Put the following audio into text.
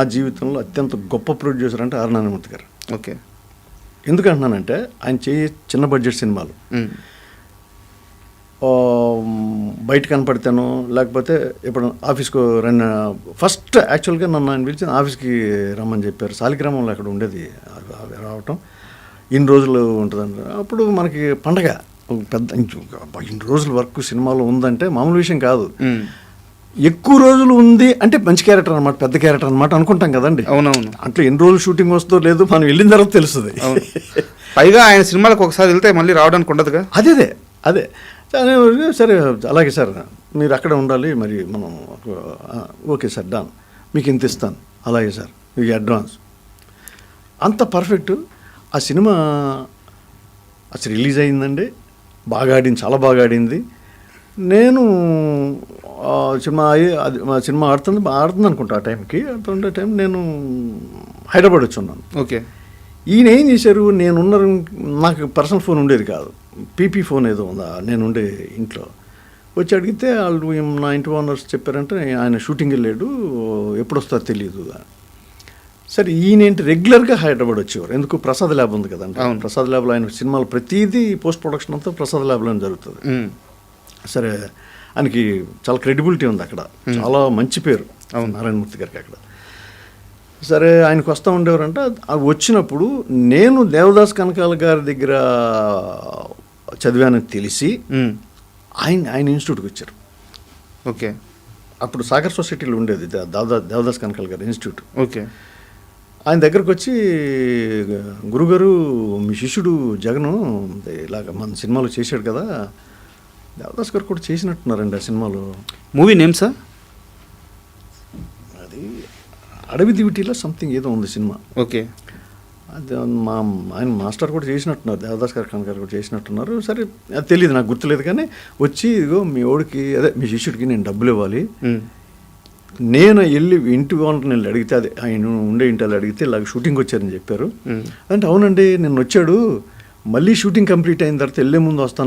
నా జీవితంలో అత్యంత గొప్ప ప్రొడ్యూసర్ అంటే ఆర్ నారాయణమూర్తి గారు. ఓకే. ఎందుకంటున్నానంటే ఆయన చేయ చిన్న బడ్జెట్ సినిమాలు. బయట కనపడితేనో లేకపోతే ఇప్పుడు ఆఫీస్కు రన్ ఫస్ట్ యాక్చువల్గా నన్ను ఆయన పిలిచి ఆఫీస్కి రమ్మని చెప్పారు. సాలిగ్రామంలో అక్కడ ఉండేది రావటం. ఇన్ని రోజులు ఉంటుందండి అప్పుడు మనకి పండగ. పెద్ద ఇన్ని రోజులు వర్క్ సినిమాలో ఉందంటే మామూలు విషయం కాదు. ఎక్కువ రోజులు ఉంది అంటే మంచి క్యారెక్టర్ అనమాట పెద్ద క్యారెక్టర్ అనమాట అనుకుంటాం కదండి. అవునవును. అంటే ఎన్ని రోజులు షూటింగ్ వస్తుందో లేదు మనం వెళ్ళిన తర్వాత తెలుస్తుంది. పైగా ఆయన సినిమాలకు ఒకసారి వెళ్తే మళ్ళీ రావడానికి ఉండదుగా? అదే అదే అదే. సరే, అలాగే సార్ మీరు అక్కడ ఉండాలి మరి మనం ఓకే సార్ డన్. మీకు ఇంత ఇస్తాను. అలాగే సార్ మీకు అడ్వాన్స్. అంత పర్ఫెక్ట్. ఆ సినిమా అసలు రిలీజ్ అయిందండి. బాగా ఆడింది చాలా బాగా ఆడింది. నేను సినిమా అది మా సినిమా ఆడుతుంది ఆడుతుంది అనుకుంటా ఆ టైంకి. ఆడుతుండే టైం నేను హైదరాబాద్ వచ్చి ఉన్నాను ఓకే. ఈయన ఏం చేశారు? నేనున్న నాకు పర్సనల్ ఫోన్ ఉండేది కాదు. పీపీ ఫోన్ ఏదో ఉందా? నేను ఉండే ఇంట్లో. వచ్చి అడిగితే వాళ్ళు నా ఇంటి ఓనర్స్ చెప్పారంటే ఆయన షూటింగ్ వెళ్ళాడు. ఎప్పుడు వస్తారో తెలియదు సరే ఈయన ఏంటి? రెగ్యులర్గా హైదరాబాద్ వచ్చేవారు. ఎందుకు? ప్రసాద్ ల్యాబ్ ఉంది కదండి. ప్రసాద్ ల్యాబ్లో ఆయన సినిమాలు ప్రతిదీ పోస్ట్ ప్రొడక్షన్ అంతా ప్రసాద్ ల్యాబ్లోనే జరుగుతుంది. సరే ఆయనకి చాలా క్రెడిబిలిటీ ఉంది అక్కడ. చాలా మంచి పేరు. అవును. నారాయణమూర్తి గారికి అక్కడ. సరే ఆయనకు వస్తూ ఉండేవారంటే. వచ్చినప్పుడు నేను దేవదాస్ కనకాల గారి దగ్గర చదివానని తెలిసి. ఆయన ఆయన ఇన్స్టిట్యూట్కి వచ్చారు. ఓకే. అప్పుడు సాగర్ సొసైటీలో ఉండేది దాదా దేవదాస్ కనకాల గారి ఇన్స్టిట్యూట్. ఓకే. ఆయన దగ్గరకు వచ్చి గురుగారు మీ శిష్యుడు జగను ఇలాగ మన సినిమాలో చేశాడు కదా దేవదాస్ గారు కూడా చేసినట్టున్నారండి ఆ సినిమాలో. మూవీ నేమ్ సార్ అది అడవి దివిటీలో సంథింగ్ ఏదో ఉంది సినిమా. ఓకే అది మా ఆయన మాస్టర్ కూడా చేసినట్టున్నారు దేవదాస్ గారు కనక గారు కూడా చేసినట్టున్నారు. సరే అది తెలియదు నాకు గుర్తులేదు కానీ వచ్చి ఇదిగో మీ ఓడికి అదే మీ శిష్యుడికి నేను డబ్బులు ఇవ్వాలి. మ్మ్. నేను వెళ్ళి ఇంటి వాళ్ళని వెళ్ళి అడిగితే అదే ఆయన ఉండే ఇంటి వాళ్ళు అడిగితే ఇలాగ షూటింగ్ వచ్చారని చెప్పారు. మ్మ్. అంటే అవునండి నేను వచ్చాడు మళ్ళీ షూటింగ్ కంప్లీట్ అయిన తర్వాత వెళ్ళే ముందు వస్తాను